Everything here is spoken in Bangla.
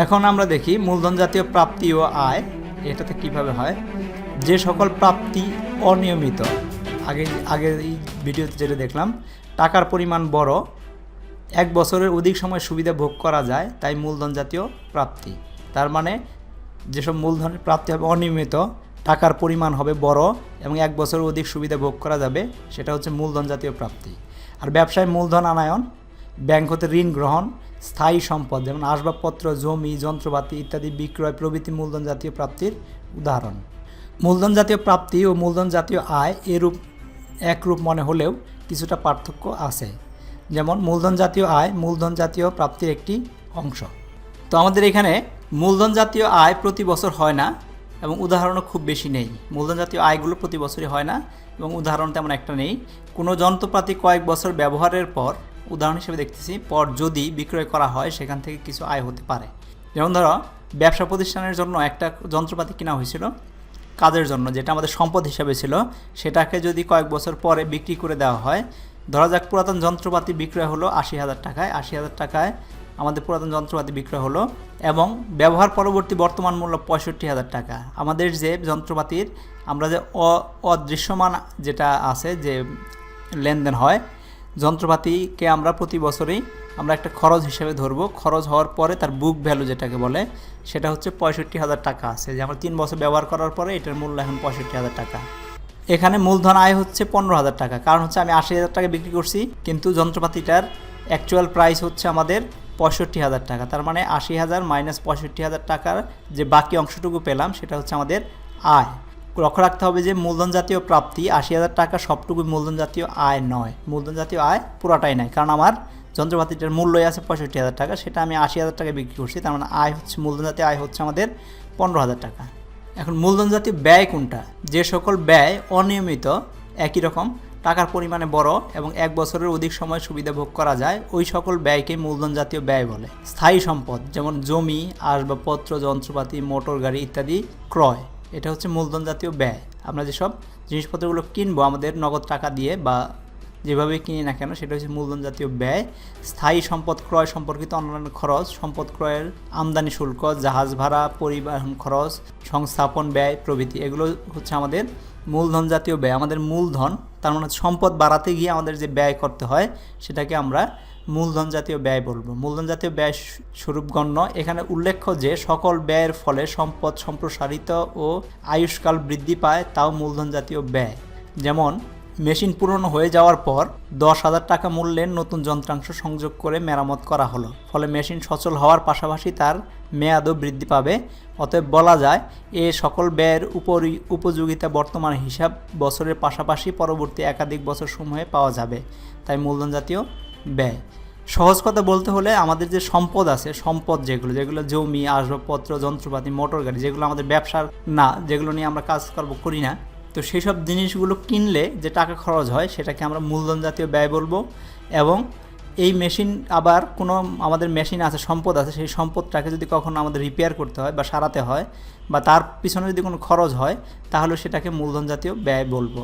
এখন আমরা দেখি মূলধন জাতীয় প্রাপ্তি ও আয়, এটাতে কীভাবে হয়? যে সকল প্রাপ্তি অনিয়মিত, আগে আগে এই ভিডিওতে যেটা দেখলাম, টাকার পরিমাণ বড়, এক বছরের অধিক সময় সুবিধা ভোগ করা যায়, তাই মূলধন জাতীয় প্রাপ্তি। তার মানে যেসব মূলধনের প্রাপ্তি হবে অনিয়মিত, টাকার পরিমাণ হবে বড় এবং এক বছরের অধিক সুবিধা ভোগ করা যাবে, সেটা হচ্ছে মূলধন জাতীয় প্রাপ্তি। আর ব্যবসায় মূলধন আনায়ন, ব্যাংক হতে ঋণ গ্রহণ স্থায়ী সম্পদ, যেমন আসবাবপত্র, জমি, যন্ত্রপাতি ইত্যাদি বিক্রয় প্রভৃতি মূলধন জাতীয় প্রাপ্তির উদাহরণ। মূলধন জাতীয় প্রাপ্তি ও মূলধন জাতীয় আয় এরূপ, একরূপ মনে হলেও কিছুটা পার্থক্য আছে। যেমন মূলধন জাতীয় আয় মূলধন জাতীয় প্রাপ্তির একটি অংশ। তো আমাদের এখানে মূলধন জাতীয় আয় প্রতি বছর হয় না এবং উদাহরণও খুব বেশি নেই। মূলধন জাতীয় আয়গুলো প্রতি বছরই হয় না এবং উদাহরণ তেমন একটা নেই। কোনো যন্ত্রপাতি কয়েক বছর ব্যবহারের পর উদাহরণ হিসেবে দেখতেছি, পর যদি বিক্রয় করা হয়, সেখান থেকে কিছু আয় হতে পারে। যেমন ধরো, ব্যবসা প্রতিষ্ঠানের জন্য একটা যন্ত্রপাতি কেনা হয়েছিল, কাজের জন্য, যেটা আমাদের সম্পদ হিসাবে ছিল, সেটাকে যদি কয়েক বছর পরে বিক্রি করে দেওয়া হয়, ধরা যাক পুরাতন যন্ত্রপাতি বিক্রয় হলো আশি হাজার টাকায়, আশি হাজার টাকায় আমাদের পুরাতন যন্ত্রপাতি বিক্রয় হলো এবং ব্যবহার পরবর্তী বর্তমান মূল্য পঁয়ষট্টি হাজার টাকা। আমাদের যে যন্ত্রপাতির, আমরা যে অদৃশ্যমান যেটা আছে, যে লেনদেন হয় যন্ত্রপাতিকে আমরা প্রতি বছরেই আমরা একটা খরচ হিসেবে ধরবো। খরচ হওয়ার পরে তার বুক ভ্যালু যেটাকে বলে, সেটা হচ্ছে পঁয়ষট্টি হাজার টাকা আছে। যে আমরা তিন বছর ব্যবহার করার পরে এটার মূল্য এখন পঁয়ষট্টি হাজার টাকা। এখানে মূলধন আয় হচ্ছে পনেরো হাজার টাকা। কারণ হচ্ছে আমি আশি হাজার টাকা বিক্রি করছি, কিন্তু যন্ত্রপাতিটার অ্যাকচুয়াল প্রাইস হচ্ছে আমাদের পঁয়ষট্টি হাজার টাকা। তার মানে আশি হাজার মাইনাস পঁয়ষট্টি হাজার টাকার যে বাকি অংশটুকু পেলাম, সেটা হচ্ছে আমাদের আয়। লক্ষ্য রাখতে হবে যে মূলধন জাতীয় প্রাপ্তি আশি হাজার টাকা সবটুকুই মূলধন জাতীয় আয় নয়। মূলধন জাতীয় আয় পুরাটাই নয়, কারণ আমার যন্ত্রপাতিটার মূল্যই আছে পঁয়ষট্টি হাজার টাকা, সেটা আমি আশি হাজার টাকা বিক্রি করছি, তার মানে আয় হচ্ছে, মূলধন জাতীয় আয় হচ্ছে আমাদের পনেরো হাজার টাকা। এখন মূলধন জাতীয় ব্যয় কোনটা? যে সকল ব্যয় অনিয়মিত, একই রকম, টাকার পরিমাণে বড় এবং এক বছরের অধিক সময় সুবিধা ভোগ করা যায়, ওই সকল ব্যয়কে মূলধন জাতীয় ব্যয় বলে। স্থায়ী সম্পদ, যেমন জমি, আসবাবপত্র, যন্ত্রপাতি, মোটর গাড়ি ইত্যাদি ক্রয়। এটা হচ্ছে মূলধন জাতীয় ব্যয়। আমরা যেসব জিনিসপত্রগুলো কিনবো, আমাদের নগদ টাকা দিয়ে বা যেভাবে কিনি না কেন, সেটা হচ্ছে মূলধন জাতীয় ব্যয়। স্থায়ী সম্পদ ক্রয় সম্পর্কিত অন্যান্য খরচ, সম্পদ ক্রয়ের আমদানি শুল্ক, জাহাজ ভাড়া, পরিবহন খরচ, সংস্থাপন ব্যয় প্রভৃতি। এগুলো হচ্ছে আমাদের মূলধন জাতীয় ব্যয়। আমাদের মূলধন, তার মানে সম্পদ বাড়াতে গিয়ে আমাদের যে ব্যয় করতে হয়, সেটাকে আমরা মূলধন জাতীয় ব্যয় বলব। মূলধন জাতীয় ব্যয় স্ব- স্বরূপ গণ্য এখানে উল্লেখ্য যে, সকল ব্যয়ের ফলে সম্পদ সম্প্রসারিত ও আয়ুষ্কাল বৃদ্ধি পায়, তাও মূলধন জাতীয় ব্যয়। যেমন, মেশিন পুরনো হয়ে যাওয়ার পর দশ হাজার টাকা মূল্যের নতুন যন্ত্রাংশ সংযোগ করে মেরামত করা হলো। ফলে মেশিন সচল হওয়ার পাশাপাশি তার মেয়াদও বৃদ্ধি পাবে। অতএব বলা যায়, এ সকল ব্যয়ের উপরই উপযোগিতা বর্তমান হিসাব বছরের পাশাপাশি পরবর্তী একাধিক বছর সমূহে পাওয়া যাবে। তাই মূলধন জাতীয় ব্যয়। সহজ কথা বলতে হলে আমাদের যে সম্পদ আছে, সম্পদ যেগুলো যেগুলো জমি, আসবাবপত্র, যন্ত্রপাতি, মোটর গাড়ি, যেগুলো আমাদের ব্যবসার না, যেগুলো নিয়ে আমরা কাজ কর্ম করি না, তো সেই সব জিনিসগুলো কিনলে যে টাকা খরচ হয়, সেটাকে আমরা মূলধন জাতীয় ব্যয় বলব এবং এই মেশিন আবার কোনো আমাদের মেশিন আছে, সম্পদ আছে, সেই সম্পদটাকে যদি কখনো আমাদের রিপেয়ার করতে হয় বা সারাতে হয় বা তার পিছনে যদি কোনো খরচ হয়, তাহলে সেটাকে মূলধন জাতীয় ব্যয় বলব।